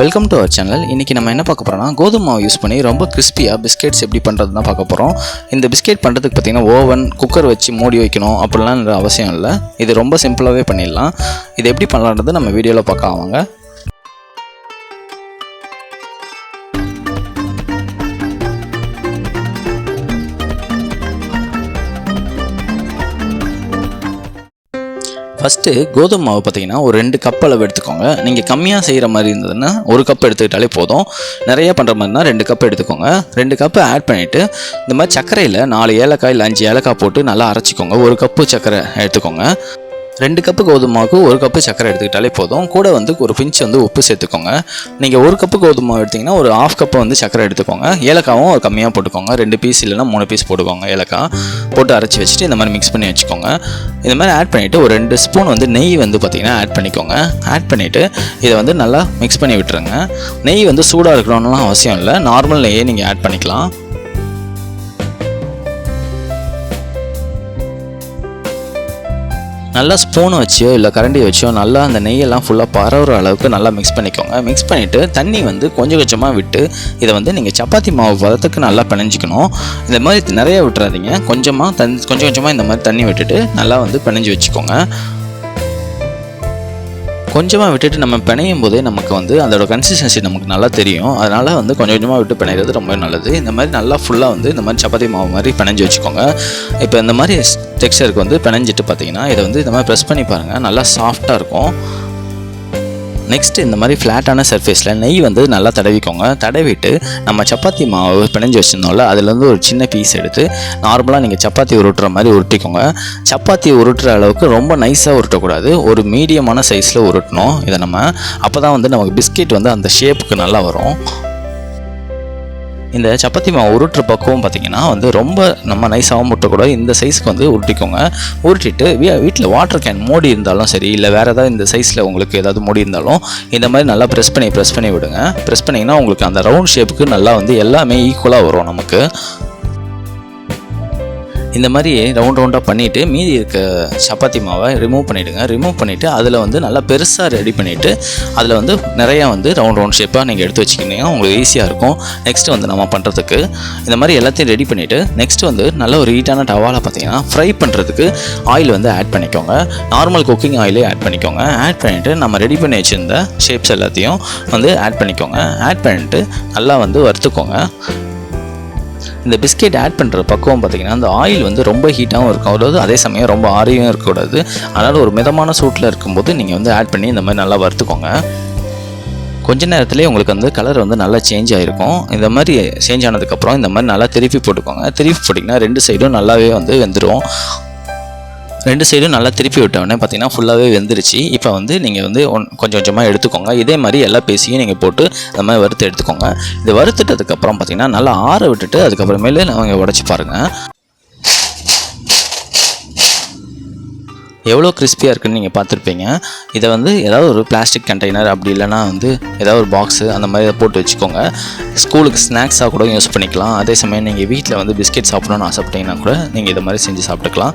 Welcome to our channel இன்றைக்கி நம்ம என்ன பார்க்க போகிறோம்னா கோதுமை மாவு யூஸ் பண்ணி ரொம்ப கிறிஸ்பியாக பிஸ்கெட்ஸ் எப்படி பண்ணுறது தான் பார்க்க போகிறோம் இந்த பிஸ்கெட் பண்ணுறதுக்கு பார்த்திங்கன்னா ஓவன் குக்கர் வச்சு மூடி வைக்கணும் அப்படிலாம் அவசியம் இல்லை. இது ரொம்ப சிம்பிளாகவே பண்ணிடலாம். இது எப்படி பண்ணலான்றது நம்ம வீடியோவில் பார்க்க ஆவாங்க ஃபஸ்ட்டு கோதுமை மாவு பார்த்தீங்கன்னா ஒரு ரெண்டு கப் அளவு எடுத்துக்கோங்க. நீங்கள் கம்மியாக செய்கிற மாதிரி இருந்ததுன்னா ஒரு கப் எடுத்துக்கிட்டாலே போதும். நிறைய பண்ணுற மாதிரினா ரெண்டு கப் எடுத்துக்கோங்க. ரெண்டு கப்பு ஆட் பண்ணிவிட்டு இந்த மாதிரி சர்க்கரையில் நாலு ஏலக்காய் இல்லை அஞ்சு ஏலக்காய் போட்டு நல்லா அரைச்சிக்கோங்க. ஒரு கப்பு சர்க்கரை எடுத்துக்கோங்க. ரெண்டு கப்பு கோதுமாவுக்கு ஒரு கப்பு சர்க்கரை எடுத்துக்கிட்டாலே போதும். கூட வந்து ஒரு பிஞ்ச் வந்து உப்பு சேர்த்துக்கோங்க. நீங்கள் ஒரு கப்பு கோதுமை எடுத்திங்கன்னா ஒரு ஆஃப் கப்பு வந்து சர்க்கரை எடுத்துக்கோங்க. ஏலக்காவும் ஒரு கம்மியாக போட்டுக்கோங்க. ரெண்டு பீஸ் இல்லைன்னா மூணு பீஸ் போட்டுக்கோங்க ஏலக்காய். போட்டு அரைச்சி வச்சுட்டு இந்த மாதிரி மிக்ஸ் பண்ணி வச்சுக்கோங்க. இந்த மாதிரி ஆட் பண்ணிவிட்டு ஒரு ரெண்டு ஸ்பூன் வந்து நெய் வந்து பார்த்திங்கன்னா ஆட் பண்ணிக்கோங்க. ஆட் பண்ணிவிட்டு இதை வந்து நல்லா மிக்ஸ் பண்ணி விட்டுருங்க. நெய் வந்து சூடாக இருக்கணும்லாம் அவசியம் இல்லை. நார்மல் நெய்யே நீங்கள் ஆட் பண்ணிக்கலாம். நல்லா ஸ்பூனை வச்சோ இல்லை கரண்டி வச்சோ நல்லா அந்த நெய்யெல்லாம் ஃபுல்லாக பரவுற அளவுக்கு நல்லா மிக்ஸ் பண்ணிக்கோங்க. மிக்ஸ் பண்ணிவிட்டு தண்ணி வந்து கொஞ்சம் கொஞ்சமாக விட்டு இதை வந்து நீங்கள் சப்பாத்தி மாவு பதத்துக்கு நல்லா பிணைஞ்சிக்கணும். இந்த மாதிரி நிறைய விட்டுறாதீங்க. கொஞ்சமாக தன் கொஞ்சம் கொஞ்சமாக இந்த மாதிரி தண்ணி விட்டுட்டு நல்லா வந்து பிணைஞ்சு வச்சுக்கோங்க. கொஞ்சமாக விட்டுட்டு நம்ம பிணையும் போதே நமக்கு வந்து அதோட கன்சிஸ்டன்சி நமக்கு நல்லா தெரியும். அதனால் வந்து கொஞ்சம் கொஞ்சமாக விட்டு பிணைகிறது ரொம்ப நல்லது. இந்த மாதிரி நல்லா ஃபுல்லாக வந்து இந்த மாதிரி சப்பாத்தி மாவு மாதிரி பிணைஞ்சு வச்சுக்கோங்க. இப்போ இந்த மாதிரி டெக்ஸ்டருக்கு வந்து பிணைஞ்சிட்டு பார்த்தீங்கன்னா இதை வந்து இந்த மாதிரி ப்ரெஸ் பண்ணி பாருங்கள் நல்லா சாஃப்டாக இருக்கும். நெக்ஸ்ட் இந்த மாதிரி ஃப்ளாட்டான சர்ஃபேஸில் நெய் வந்து நல்லா தடவிக்கோங்க. தடவிட்டு நம்ம சப்பாத்தி மாவு பிணைஞ்சு வச்சுருந்தோம்ல அதுலேருந்து ஒரு சின்ன பீஸ் எடுத்து நார்மலாக நீங்கள் சப்பாத்தி உருட்டுற மாதிரி உருட்டிக்கோங்க. சப்பாத்தி உருட்டுற அளவுக்கு ரொம்ப நைஸாக உருட்டக்கூடாது. ஒரு மீடியமான சைஸில் உருட்டணும். இதை நம்ம அப்போ தான் வந்து நமக்கு பிஸ்கெட் வந்து அந்த ஷேப்புக்கு நல்லா வரும். இந்த சப்பாத்தி மாவு உருட்டுற பக்குவம் பார்த்தீங்கன்னா வந்து ரொம்ப நம்ம நைஸாகவும் முட்டக்கூடாது. இந்த சைஸ்க்கு வந்து உருட்டிக்கோங்க. உருட்டிட்டு வீ வீட்டில் வாட்டர் கேன் மூடி இருந்தாலும் சரி இல்லை வேறு ஏதாவது இந்த சைஸில் உங்களுக்கு ஏதாவது மூடி இருந்தாலும் இந்த மாதிரி நல்லா ப்ரெஸ் பண்ணி ப்ரெஸ் பண்ணி விடுங்க. ப்ரெஸ் பண்ணிங்கன்னா உங்களுக்கு அந்த ரவுண்ட் ஷேப்புக்கு நல்லா வந்து எல்லாமே ஈக்குவலாக வரும் நமக்கு. இந்த மாதிரி ரவுண்ட் ரவுண்டாக பண்ணிவிட்டு மீதி இருக்க சப்பாத்தி மாவை ரிமூவ் பண்ணிவிடுங்க ரிமூவ் பண்ணிவிட்டு அதில் வந்து நல்லா பெருசாக ரெடி பண்ணிவிட்டு அதில் வந்து நிறையா வந்து ரவுண்ட் ரவுண்ட் ஷேப்பாக நீங்கள் எடுத்து வச்சுக்கிட்டீங்கன்னா உங்களுக்கு ஈஸியாக இருக்கும். நெக்ஸ்ட்டு வந்து நம்ம பண்ணுறதுக்கு இந்த மாதிரி எல்லாத்தையும் ரெடி பண்ணிவிட்டு நெக்ஸ்ட் வந்து நல்ல ஒரு ஹீட்டான டவாவில் பார்த்தீங்கன்னா ஃப்ரை பண்ணுறதுக்கு ஆயில் வந்து ஆட் பண்ணிக்கோங்க. நார்மல் குக்கிங் ஆயிலே ஆட் பண்ணிக்கோங்க. ஆட் பண்ணிவிட்டு நம்ம ரெடி பண்ணி வச்சுருந்த ஷேப்ஸ் எல்லாத்தையும் வந்து ஆட் பண்ணிக்கோங்க. ஆட் பண்ணிவிட்டு நல்லா வந்து வறுத்துக்கோங்க. இந்த பிஸ்கெட் ஆட் பண்ணுற பக்குவம் பார்த்தீங்கன்னா அந்த ஆயில் வந்து ரொம்ப ஹீட்டாகவும் இருக்கும். அதாவது அதே சமயம் ரொம்ப ஆரியும் இருக்கக்கூடாது. அதனால் ஒரு மிதமான சூட்டில் இருக்கும்போது நீங்கள் வந்து ஆட் பண்ணி இந்த மாதிரி நல்லா வறுத்துக்கோங்க. கொஞ்ச நேரத்துலேயே உங்களுக்கு வந்து கலர் வந்து நல்லா சேஞ்ச் ஆகிருக்கும் இந்த மாதிரி சேஞ்ச் ஆனதுக்கப்புறம் இந்த மாதிரி நல்லா திருப்பி போட்டுக்கோங்க. திருப்பி போட்டிங்கன்னா ரெண்டு சைடும் நல்லாவே வந்து வெந்துடும் ரெண்டு சைடும் நல்லா திருப்பி விட்டோடனே பார்த்தீங்கன்னா ஃபுல்லாகவே வெந்துருச்சு. இப்போ வந்து நீங்கள் வந்து ஒன் கொஞ்சம் கொஞ்சமாக எடுத்துக்கோங்க. இதே மாதிரி எல்லா பேசியும் நீங்கள் போட்டு இந்த மாதிரி வறுத்து எடுத்துக்கோங்க. இது வறுத்துட்டதுக்கப்புறம் பார்த்தீங்கன்னா நல்லா ஆற விட்டுட்டு அதுக்கப்புறமேலே நாங்கள் உடச்சி பாருங்கள் எவ்வளோ கிறிஸ்பியாக இருக்குன்னு நீங்கள் பார்த்துருப்பீங்க. இதை வந்து ஏதாவது ஒரு பிளாஸ்டிக் கண்டெய்னர் அப்படி இல்லைனா வந்து ஏதாவது ஒரு பாக்ஸு அந்த மாதிரி போட்டு வச்சுக்கோங்க. ஸ்கூலுக்கு ஸ்நாக்ஸாக கூட யூஸ் பண்ணிக்கலாம். அதே சமயம் நீங்கள் வீட்டில் வந்து பிஸ்கெட் சாப்பிடணும்னு ஆசைப்பட்டீங்கன்னா கூட நீங்கள் இதை மாதிரி செஞ்சு சாப்பிட்டுக்கலாம்.